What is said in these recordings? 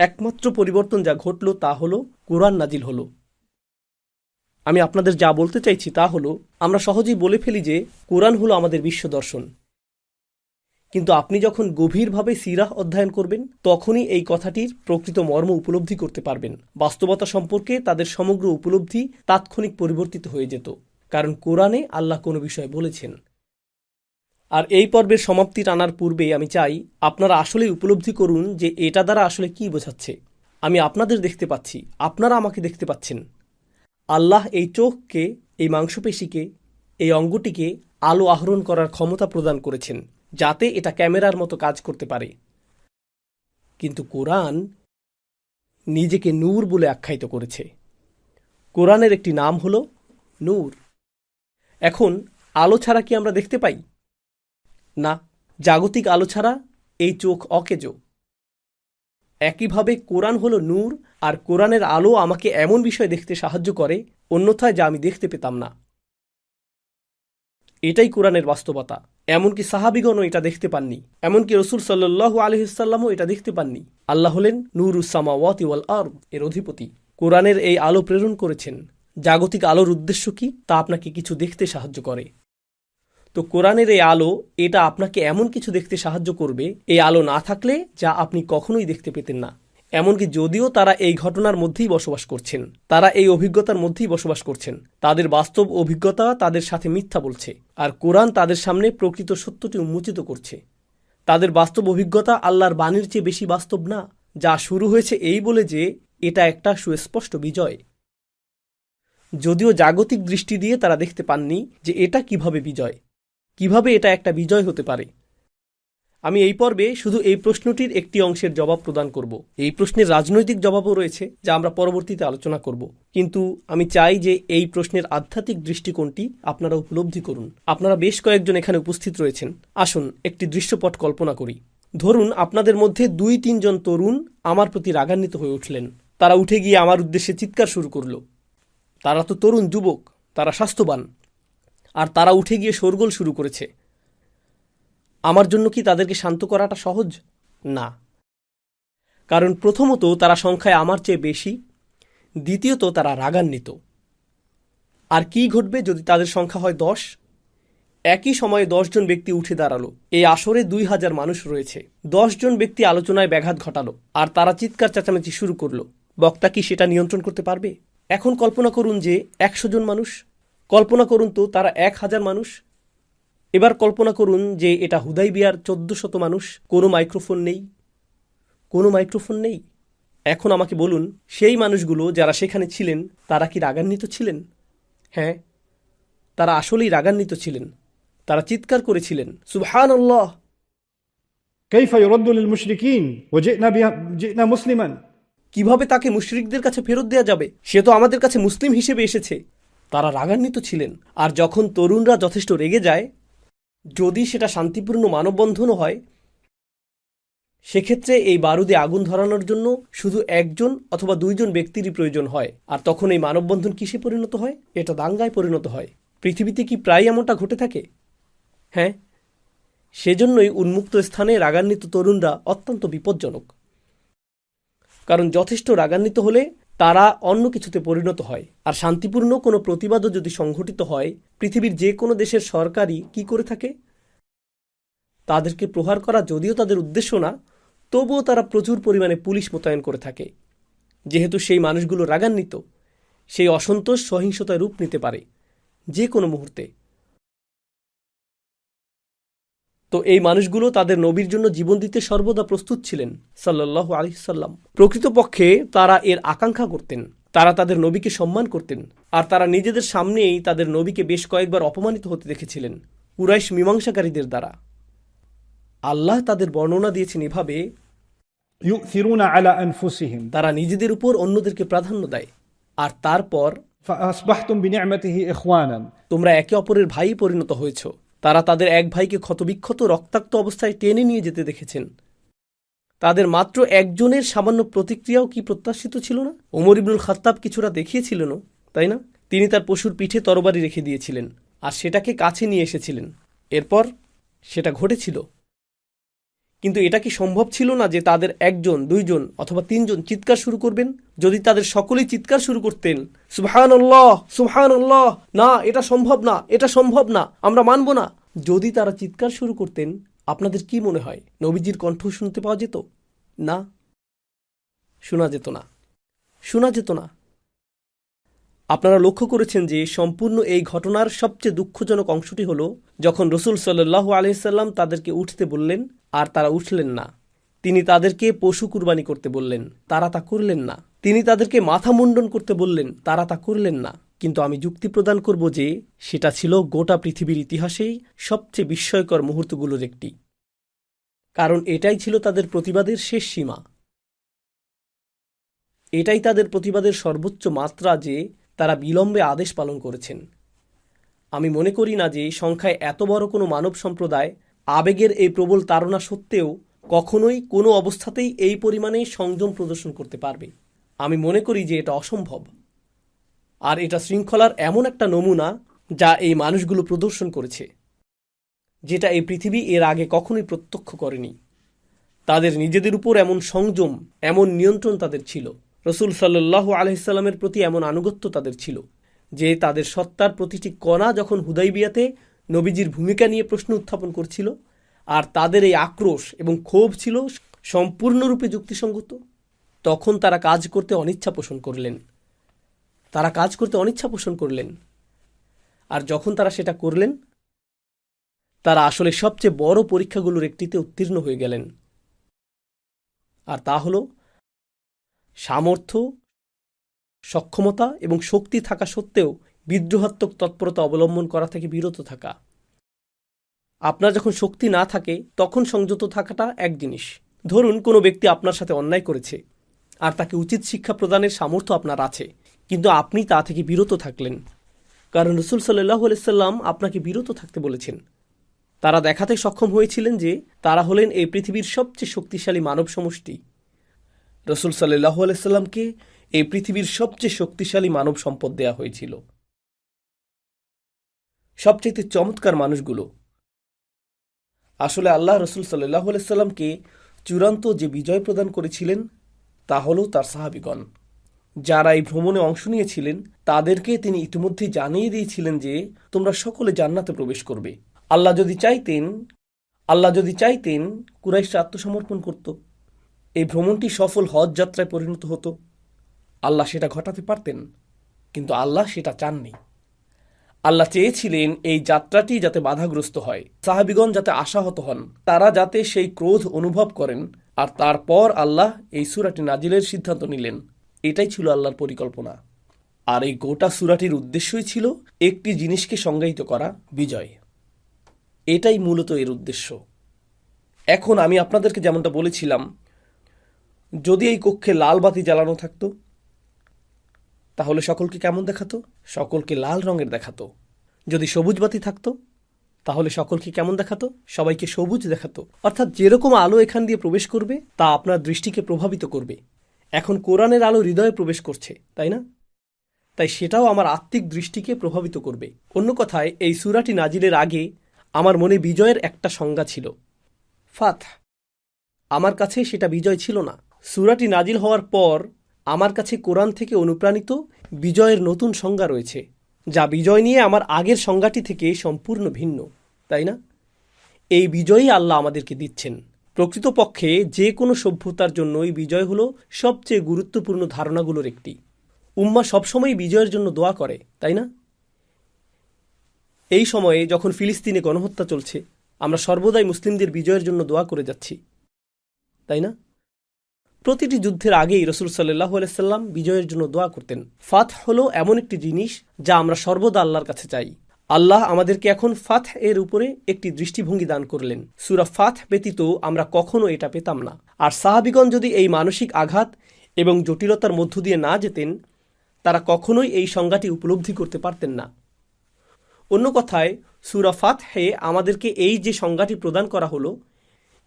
একমাত্র পরিবর্তন যা ঘটল তা হলো কোরআন নাজিল হলো। আমি আপনাদের যা বলতে চাইছি তা হলো, আমরা সহজেই বলে ফেলি যে কোরআন হলো আমাদের বিশ্ব দর্শন। কিন্তু আপনি যখন গভীরভাবে সিরাহ অধ্যয়ন করবেন, তখনই এই কথাটির প্রকৃত মর্ম উপলব্ধি করতে পারবেন। বাস্তবতা সম্পর্কে তাদের সমগ্র উপলব্ধি তাৎক্ষণিক পরিবর্তিত হয়ে যেত। কারণ কোরআনে আল্লাহ কোনো বিষয় বলেছেন। আর এই পর্বের সমাপ্তি টানার পূর্বে আমি চাই আপনারা আসলেই উপলব্ধি করুন যে এটা দ্বারা আসলে কি বোঝাচ্ছে। আমি আপনাদের দেখতে পাচ্ছি, আপনারা আমাকে দেখতে পাচ্ছেন। আল্লাহ এই চোখকে, এই মাংসপেশিকে, এই অঙ্গটিকে আলো আহরণ করার ক্ষমতা প্রদান করেছেন, যাতে এটা ক্যামেরার মতো কাজ করতে পারে। কিন্তু কোরআন নিজেকে নূর বলে আখ্যায়িত করেছে। কোরআনের একটি নাম হল নূর। এখন আলো ছাড়া কি আমরা দেখতে পাই? না, জাগতিক আলো ছাড়া এই চোখ অকেজ। একইভাবে কোরআন হলো নূর, আর কোরআনের আলো আমাকে এমন বিষয় দেখতে সাহায্য করে, অন্যথায় যা আমি দেখতে পেতাম না। এটাই কোরআনের বাস্তবতা। এমনকি সাহাবিগণও এটা দেখতে পাননি। এমনকি রসুল সাল্লু আলহিসাল্লামও এটা দেখতে পাননি। আল্লাহ হলেন নুরুসামা ওয়াতি ওয়াল আর এর অধিপতি। কোরআনের এই আলো প্রেরণ করেছেন। জাগতিক আলোর উদ্দেশ্য কি? তা আপনাকে কিছু দেখতে সাহায্য করে। তো কোরআনের এই আলো, এটা আপনাকে এমন কিছু দেখতে সাহায্য করবে, এই আলো না থাকলে যা আপনি কখনোই দেখতে পেতেন না। এমনকি যদিও তারা এই ঘটনার মধ্যেই বসবাস করছেন, তারা এই অভিজ্ঞতার মধ্যেই বসবাস করছেন। তাদের বাস্তব অভিজ্ঞতা তাদের সাথে মিথ্যা বলছে, আর কোরআন তাদের সামনে প্রকৃত সত্যটি উন্মোচিত করছে। তাদের বাস্তব অভিজ্ঞতা আল্লাহর বাণীর চেয়ে বেশি বাস্তব না, যা শুরু হয়েছে এই বলে যে এটা একটা সুস্পষ্ট বিজয়। যদিও জাগতিক দৃষ্টি দিয়ে তারা দেখতে পাননি যে এটা কীভাবে বিজয় কীভাবে এটা একটা বিজয় হতে পারে? আমি এই পর্বে শুধু এই প্রশ্নটির একটি অংশের জবাব প্রদান করব। এই প্রশ্নের রাজনৈতিক জবাবও রয়েছে, যা আমরা পরবর্তীতে আলোচনা করব। কিন্তু আমি চাই যে এই প্রশ্নের আধ্যাত্মিক দৃষ্টিকোণটি আপনারা উপলব্ধি করুন। আপনারা বেশ কয়েকজন এখানে উপস্থিত রয়েছেন। আসুন একটি দৃশ্যপট কল্পনা করি। ধরুন আপনাদের মধ্যে দুই তিনজন তরুণ আমার প্রতি রাগান্বিত হয়ে উঠলেন। তারা উঠে গিয়ে আমার উদ্দেশ্যে চিৎকার শুরু করল। তারা তো তরুণ, যুবক, তারা স্বাস্থ্যবান। আর তারা উঠে গিয়ে শোরগোল শুরু করেছে। আমার জন্য কি তাদেরকে শান্ত করাটা সহজ? না। কারণ প্রথমত তারা সংখ্যায় আমার চেয়ে বেশি, দ্বিতীয়ত তারা রাগান্বিত। আর কি ঘটবে যদি তাদের সংখ্যা হয় দশ? একই সময়ে দশজন ব্যক্তি উঠে দাঁড়াল। এই আসরে দুই হাজার মানুষ রয়েছে। দশজন ব্যক্তি আলোচনায় ব্যাঘাত ঘটালো, আর তারা চিৎকার চেঁচামেচি শুরু করল। বক্তা কি সেটা নিয়ন্ত্রণ করতে পারবে? এখন কল্পনা করুন যে একশো জন মানুষ কল্পনা করুন তো তারা এক হাজার মানুষ এবার কল্পনা করুন যে এটা হুদাই বিয়ার চোদ্দ শত মানুষ কোনো মাইক্রোফোন নেই কোনো মাইক্রোফোন নেই এখন আমাকে বলুন সেই মানুষগুলো যারা সেখানে ছিলেন তারা কি রাগান্বিত ছিলেন হ্যাঁ তারা আসলেই রাগান্বিত ছিলেন তারা চিৎকার করেছিলেন সুবহান আল্লাহ كيف يرد للمشركين وجئنا بها جئنا مسلما কিভাবে তাকে মুশরিকদের কাছে ফেরত দেওয়া যাবে সে তো আমাদের কাছে মুসলিম হিসেবে এসেছে তারা রাগান্বিত ছিলেন। আর যখন তরুণরা যথেষ্ট রেগে যায়, যদি সেটা শান্তিপূর্ণ মানববন্ধনও হয়, সেক্ষেত্রে এই বারুদে আগুন ধরানোর জন্য শুধু একজন অথবা দুইজন ব্যক্তিরই প্রয়োজন হয়। আর তখন এই মানববন্ধন কিসে পরিণত হয়? এটা দাঙ্গায় পরিণত হয়। পৃথিবীতে কি প্রায় এমনটা ঘটে থাকে? হ্যাঁ সেজন্যই উন্মুক্ত স্থানে রাগান্বিত তরুণরা অত্যন্ত বিপজ্জনক। কারণ যথেষ্ট রাগান্বিত হলে তারা অন্য কিছুতে পরিণত হয়। আর শান্তিপূর্ণ কোনো প্রতিবাদও যদি সংঘটিত হয়, পৃথিবীর যে কোনো দেশের সরকারই কি করে থাকে? তাদেরকে প্রহার করা যদিও তাদের উদ্দেশ্য না, তবুও তারা প্রচুর পরিমাণে পুলিশ মোতায়েন করে থাকে। যেহেতু সেই মানুষগুলো রাগান্বিত, সেই অসন্তোষ সহিংসতায় রূপ নিতে পারে, যে কোনো মুহূর্তে। তো এই মানুষগুলো তাদের নবীর জন্য জীবন দিতে সর্বদা প্রস্তুত ছিলেন সাল্লাহ আলহিসাল্লাম প্রকৃতপক্ষে তারা এর আকাঙ্ক্ষা করতেন তারা তাদের নবীকে সম্মান করতেন আর তারা নিজেদের সামনেই তাদের নবীকে বেশ কয়েকবার অপমানিত হতে দেখেছিলেন কুরাইশ মীমাংসাকারীদের দ্বারা। আল্লাহ তাদের বর্ণনা দিয়েছেন এভাবে তারা নিজেদের উপর অন্যদেরকে প্রাধান্য দেয় আর তারপর তোমরা একে অপরের ভাই পরিণত হয়েছো। তারা তাদের এক ভাইকে ক্ষতবিক্ষত রক্তাক্ত অবস্থায় টেনে নিয়ে যেতে দেখেছেন। তাদের মাত্র একজনের সামান্য প্রতিক্রিয়াও কি প্রত্যাশিত ছিল না? ওমর ইবনুল খাত্তাব কিছুটা না তাই না? তিনি তার পশুর পিঠে তরবারি রেখে দিয়েছিলেন আর সেটাকে কাছে নিয়ে এসেছিলেন। এরপর সেটা ঘটেছিল। কিন্তু এটা কি সম্ভব ছিল না যে তাদের একজন, দুইজন অথবা তিনজন চিৎকার শুরু করবেন? যদি তাদের সকলেই চিৎকার শুরু করতেন সুবহান আল্লাহ সুবহান আল্লাহ না, এটা সম্ভব না, এটা সম্ভব না, আমরা মানব না। যদি তারা চিৎকার শুরু করতেন, আপনাদের কি মনে হয়, নবীজির কণ্ঠ শুনতে পাওয়া যেত? না, শোনা যেত না। শোনা যেত না। আপনারা লক্ষ্য করেছেন যে সম্পূর্ণ এই ঘটনার সবচেয়ে দুঃখজনক অংশটি হল, যখন রসুল সাল্লাহ আলহিসাল্লাম তাদেরকে উঠতে বললেন, আর তারা উঠলেন না। তিনি তাদেরকে পশু কুরবানি করতে বললেন, তারা তা করলেন না। তিনি তাদেরকে মাথা মুন্ডন করতে বললেন, তারা তা করলেন না। কিন্তু আমি যুক্তি প্রদান করব যে, সেটা ছিল গোটা পৃথিবীর ইতিহাসেই সবচেয়ে বিস্ময়কর মুহূর্তগুলোর একটি। কারণ এটাই ছিল তাদের প্রতিবাদের শেষ সীমা। এটাই তাদের প্রতিবাদের সর্বোচ্চ মাত্রা যে তারা বিলম্বে আদেশ পালন করেছেন। আমি মনে করি না যে সংখ্যায় এত বড় কোনো মানব সম্প্রদায় আবেগের এই প্রবল তাড়না সত্ত্বেও কখনোই কোনো অবস্থাতেই এই পরিমাণে সংযম প্রদর্শন করতে পারবে। আমি মনে করি যে এটা অসম্ভব। আর এটা শৃঙ্খলার এমন একটা নমুনা যা এই মানুষগুলো প্রদর্শন করেছে, যেটা এই পৃথিবী এর আগে কখনোই প্রত্যক্ষ করেনি। তাদের নিজেদের উপর এমন সংযম, এমন নিয়ন্ত্রণ তাদের ছিল। রসুল সাল্লাহ আলহিসাল্লামের প্রতি এমন আনুগত্য তাদের ছিল যে তাদের সত্তার প্রতিটি কণা যখন হুদাইবিয়াতে নবীজির ভূমিকা নিয়ে প্রশ্ন উত্থাপন করছিল, আর তাদের এই আক্রোশ এবং ক্ষোভ ছিল সম্পূর্ণরূপে যুক্তিসঙ্গত, তখন তারা কাজ করতে অনিচ্ছা পোষণ করলেন। তারা কাজ করতে অনিচ্ছা পোষণ করলেন। আর যখন তারা সেটা করলেন, তারা আসলে সবচেয়ে বড় পরীক্ষাগুলোর একটিতে উত্তীর্ণ হয়ে গেলেন। আর তা হল সামর্থ্য, সক্ষমতা এবং শক্তি থাকা সত্ত্বেও বিদ্রোহাত্মক তৎপরতা অবলম্বন করা থেকে বিরত থাকা। আপনার যখন শক্তি না থাকে, তখন সংযত থাকাটা এক জিনিস। ধরুন, কোনো ব্যক্তি আপনার সাথে অন্যায় করেছে আর তাকে উচিত শিক্ষা প্রদানের সামর্থ্য আপনার আছে, কিন্তু আপনি তা থেকে বিরত থাকলেন। কারণ রসুল সাল্লাহ আলাইসাল্লাম আপনাকে বিরত থাকতে বলেছেন। তারা দেখাতে সক্ষম হয়েছিলেন যে তারা হলেন এই পৃথিবীর সবচেয়ে শক্তিশালী মানব সমষ্টি রসুল সাল্লাহ আলাইসাল্লামকে এই পৃথিবীর সবচেয়ে শক্তিশালী মানব সম্পদ দেয়া হয়েছিল। সবচেয়ে চমৎকার মানুষগুলো। আসলে আল্লাহ রসুল সাল্লাহ আলাইসাল্লামকে চূড়ান্ত যে বিজয় প্রদান করেছিলেন, তা হল তার সাহাবিগণ। যারা এই ভ্রমণে অংশ নিয়েছিলেন, তাদেরকে তিনি ইতিমধ্যেই জানিয়ে দিয়েছিলেন যে, তোমরা সকলে জান্নাতে প্রবেশ করবে। আল্লাহ যদি চাইতেন, আল্লাহ যদি চাইতেন, কুরাইশরা আত্মসমর্পণ করত। এই ভ্রমণটি সফল হজ যাত্রায় পরিণত হতো। আল্লাহ সেটা ঘটাতে পারতেন, কিন্তু আল্লাহ সেটা চাননি। আল্লাহ চেয়েছিলেন এই যাত্রাটি যাতে বাধাগ্রস্ত হয়। সাহাবিগণ যাতে আশাহত হন, তারা যাতে সেই ক্রোধ অনুভব করেন, আর তারপর আল্লাহ এই সুরাটি নাজিলের সিদ্ধান্ত নিলেন। এটাই ছিল আল্লাহর পরিকল্পনা। আর এই গোটা সুরাটির উদ্দেশ্যই ছিল একটি জিনিসকে সংজ্ঞায়িত করা, বিজয়। এটাই মূলত এর উদ্দেশ্য। এখন আমি আপনাদেরকে যেমনটা বলেছিলাম যদি এই কক্ষে লাল বাতি জ্বালানো থাকতো, তাহলে সকলকে কেমন দেখাতো? সকলকে লাল রঙের দেখাতো। যদি সবুজ বাতি থাকতো, তাহলে সকলকে কেমন দেখাতো? সবাইকে সবুজ দেখাতো। অর্থাৎ যেরকম আলো এখান দিয়ে প্রবেশ করবে, তা আপনার দৃষ্টিকে প্রভাবিত করবে। এখন কোরআনের আলো হৃদয়ে প্রবেশ করছে, তাই না? তাই সেটাও আমার আত্মিক দৃষ্টিকে প্রভাবিত করবে। অন্য কথায়, এই সুরাটি নাজিলের আগে আমার মনে বিজয়ের একটা সংজ্ঞা ছিল। ফাত, আমার কাছে সেটা বিজয় ছিল না। সুরাটি নাজিল হওয়ার পর আমার কাছে কোরআন থেকে অনুপ্রাণিত বিজয়ের নতুন সংজ্ঞা রয়েছে, যা বিজয় নিয়ে আমার আগের সংজ্ঞাটি থেকে সম্পূর্ণ ভিন্ন, তাই না? এই বিজয়ই আল্লাহ আমাদেরকে দিচ্ছেন। প্রকৃতপক্ষে যে কোনো সভ্যতার জন্যই বিজয় হলো সবচেয়ে গুরুত্বপূর্ণ ধারণাগুলোর একটি। উম্মা সবসময় বিজয়ের জন্য দোয়া করে, তাই না? এই সময়ে যখন ফিলিস্তিনে গণহত্যা চলছে, আমরা সর্বদাই মুসলিমদের বিজয়ের জন্য দোয়া করে যাচ্ছি, তাই না? প্রতিটি যুদ্ধের আগেই রসুল সাল্লাহ আলাইসাল্লাম বিজয়ের জন্য দোয়া করতেন। ফাত হলো এমন একটি জিনিস যা আমরা সর্বদা আল্লাহর কাছে চাই। আল্লাহ আমাদেরকে এখন ফাথ এর উপরে একটি দৃষ্টিভঙ্গি দান করলেন। সুরা ফাথ ব্যতীত আমরা কখনো এটা পেতাম না। আর সাহাবিগণ যদি এই মানসিক আঘাত এবং জটিলতার মধ্য দিয়ে না যেতেন, তারা কখনোই এই সংজ্ঞাটি উপলব্ধি করতে পারতেন না। অন্য কথায়, সুরা ফাত হে আমাদেরকে এই যে সংজ্ঞাটি প্রদান করা হলো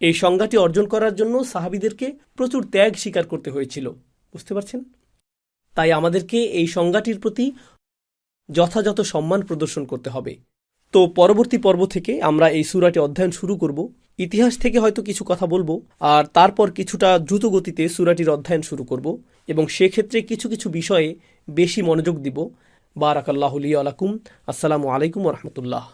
এই সংজ্ঞাটি অর্জন করার জন্য সাহাবিদেরকে প্রচুর ত্যাগ স্বীকার করতে হয়েছিল। বুঝতে পারছেন? তাই আমাদেরকে এই সংজ্ঞাটির প্রতি যথাযথ সম্মান প্রদর্শন করতে হবে। তো পরবর্তী পর্ব থেকে আমরা এই সুরাটি অধ্যয়ন শুরু করব। ইতিহাস থেকে হয়তো কিছু কথা বলব, আর তারপর কিছুটা দ্রুত গতিতে সুরাটির অধ্যয়ন শুরু করব এবং সেক্ষেত্রে কিছু কিছু বিষয়ে বেশি মনোযোগ দিব। বারাকাল্লাহ আলাকুম আসসালামু আলাইকুম রহমতুল্লাহ।